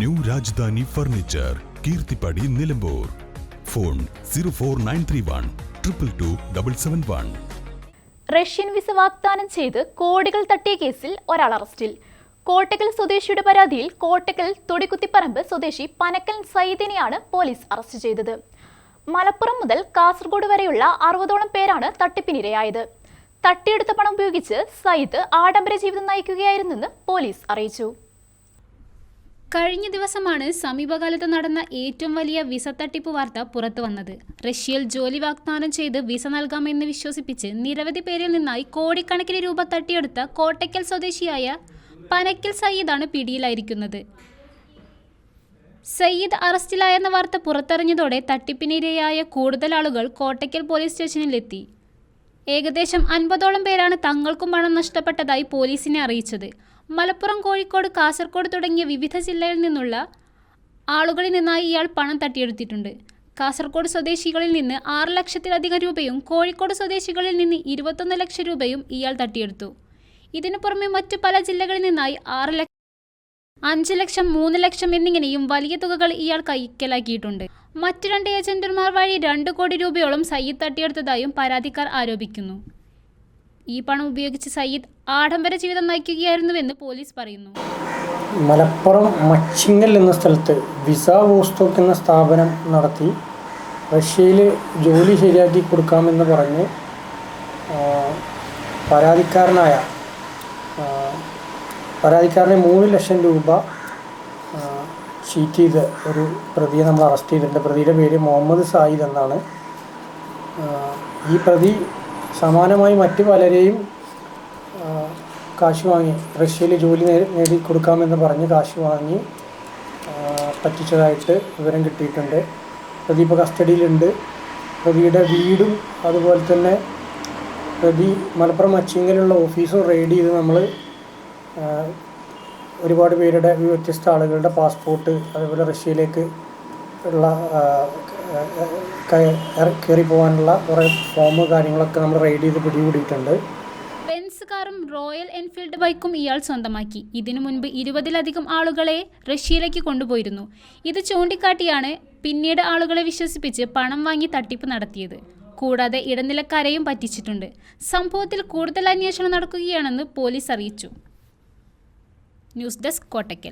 New Rajadhani furniture Keerthippadi Nilambur. Phone zero four nine three one triple two double seven one. Russian visa വാഗ്ദാനം ചെയ്ത് കോടികൾ തട്ടിയ കേസിൽ ഒരാൾ അറസ്റ്റിൽ. കോട്ടക്കൽ സ്വദേശിയുടെ പരാതിയിൽ കോട്ടക്കൽ തൊടിക്കുത്തിപ്പറമ്പ് സ്വദേശി പനക്കൽ സയ്യിദിനെയാണ് പോലീസ് അറസ്റ്റ് ചെയ്തത്. മലപ്പുറം മുതൽ കാസർഗോഡ് വരെയുള്ള അറുപതോളം പേരാണ് തട്ടിപ്പിനിരയായത്. തട്ടിയെടുത്ത പണം ഉപയോഗിച്ച് സയ്യിദ് ആഡംബര ജീവിതം നയിക്കുകയായിരുന്നെന്ന് പോലീസ് അറിയിച്ചു. കഴിഞ്ഞ ദിവസമാണ് സമീപകാലത്ത് നടന്ന ഏറ്റവും വലിയ വിസ തട്ടിപ്പ് വാർത്ത പുറത്തു വന്നത്. റഷ്യയിൽ ജോലി വാഗ്ദാനം ചെയ്ത് വിസ നൽകാമെന്ന് വിശ്വസിപ്പിച്ച് നിരവധി പേരിൽ നിന്നായി കോടിക്കണക്കിന് രൂപ തട്ടിയെടുത്ത കോട്ടയ്ക്കൽ സ്വദേശിയായ പനക്കൽ സയ്യിദാണ് പിടിയിലായിരിക്കുന്നത്. സയ്യിദ് അറസ്റ്റിലായെന്ന വാർത്ത പുറത്തറിഞ്ഞതോടെ തട്ടിപ്പിനിരയായ കൂടുതൽ ആളുകൾ കോട്ടയ്ക്കൽ പോലീസ് സ്റ്റേഷനിലെത്തി. ഏകദേശം അൻപതോളം പേരാണ് തങ്ങൾക്കും പണം നഷ്ടപ്പെട്ടതായി പോലീസിനെ അറിയിച്ചത്. മലപ്പുറം കോഴിക്കോട് കാസർഗോഡ് തുടങ്ങിയ വിവിധ ജില്ലയിൽ നിന്നുള്ള ആളുകളിൽ നിന്നായി ഇയാൾ പണം തട്ടിയെടുത്തിട്ടുണ്ട്. കാസർഗോഡ് സ്വദേശികളിൽ നിന്ന് ആറ് ലക്ഷത്തിലധികം രൂപയും കോഴിക്കോട് സ്വദേശികളിൽ നിന്ന് ഇരുപത്തൊന്ന് ലക്ഷം രൂപയും ഇയാൾ തട്ടിയെടുത്തു. ഇതിനു പുറമെ മറ്റു പല ജില്ലകളിൽ നിന്നായി ആറ് ലക്ഷം അഞ്ച് ലക്ഷം മൂന്ന് ലക്ഷം എന്നിങ്ങനെയും വലിയ തുകകൾ ഇയാൾ കൈക്കലാക്കിയിട്ടുണ്ട്. മറ്റു രണ്ട് ഏജന്റുമാർ വഴി രണ്ട് കോടി രൂപയോളം സയ്യിദ് തട്ടിയെടുത്തതായും പരാതിക്കാർ ആരോപിക്കുന്നു. ഈ പണം ഉപയോഗിച്ച് സയ്യിദ് ആഡംബര ജീവിതം നയിക്കുകയായിരുന്നുവെന്ന് പോലീസ് പറയുന്നു. മലപ്പുറം മച്ചിങ്ങൽ എന്ന സ്ഥലത്ത് വിസ വോസ്റ്റോക്ക് എന്ന സ്ഥാപനം നടത്തി റഷ്യയിൽ ജോലി ശരിയാക്കി കൊടുക്കാമെന്ന് പറഞ്ഞ് പരാതിക്കാരനായ പരാതിക്കാരനെ മൂന്ന് ലക്ഷം രൂപ ചീറ്റ് ചെയ്ത് ഒരു പ്രതിയെ നമ്മൾ അറസ്റ്റ് ചെയ്തിട്ടുണ്ട്. പ്രതിയുടെ പേര് മുഹമ്മദ് സായിദ് എന്നാണ്. ഈ പ്രതി സമാനമായി മറ്റു പലരെയും കാശ് വാങ്ങി റഷ്യയിൽ ജോലി നേടി നേടിക്കൊടുക്കാമെന്ന് പറഞ്ഞ് കാശ് വാങ്ങി പറ്റിച്ചതായിട്ട് വിവരം കിട്ടിയിട്ടുണ്ട്. പ്രതി ഇപ്പോൾ കസ്റ്റഡിയിലുണ്ട്. പ്രതിയുടെ വീടും അതുപോലെ തന്നെ പ്രതി മലപ്പുറം അച്ചിങ്ങലുള്ള ഓഫീസും റെയ്ഡ് ചെയ്ത് നമ്മൾ ഒരുപാട് പേരുടെ വ്യത്യസ്ത ആളുകളുടെ പാസ്പോർട്ട് അതുപോലെ റഷ്യയിലേക്ക് ഉള്ള കയറി പോകാനുള്ള കുറേ ഫോം കാര്യങ്ങളൊക്കെ നമ്മൾ റൈഡ് ചെയ്ത് പിടികൂടിയിട്ടുണ്ട്. ബെൻസുകാരും റോയൽ എൻഫീൽഡ് ബൈക്കും ഇയാൾ സ്വന്തമാക്കി. ഇതിനു മുൻപ് ഇരുപതിലധികം ആളുകളെ റഷ്യയിലേക്ക് കൊണ്ടുപോയിരുന്നു. ഇത് ചൂണ്ടിക്കാട്ടിയാണ് പിന്നീട് ആളുകളെ വിശ്വസിപ്പിച്ച് പണം വാങ്ങി തട്ടിപ്പ് നടത്തിയത്. കൂടാതെ ഇടനിലക്കാരെയും പറ്റിച്ചിട്ടുണ്ട്. സംഭവത്തിൽ കൂടുതൽ അന്വേഷണം നടക്കുകയാണെന്ന് പോലീസ് അറിയിച്ചു. News desk Kottakkal.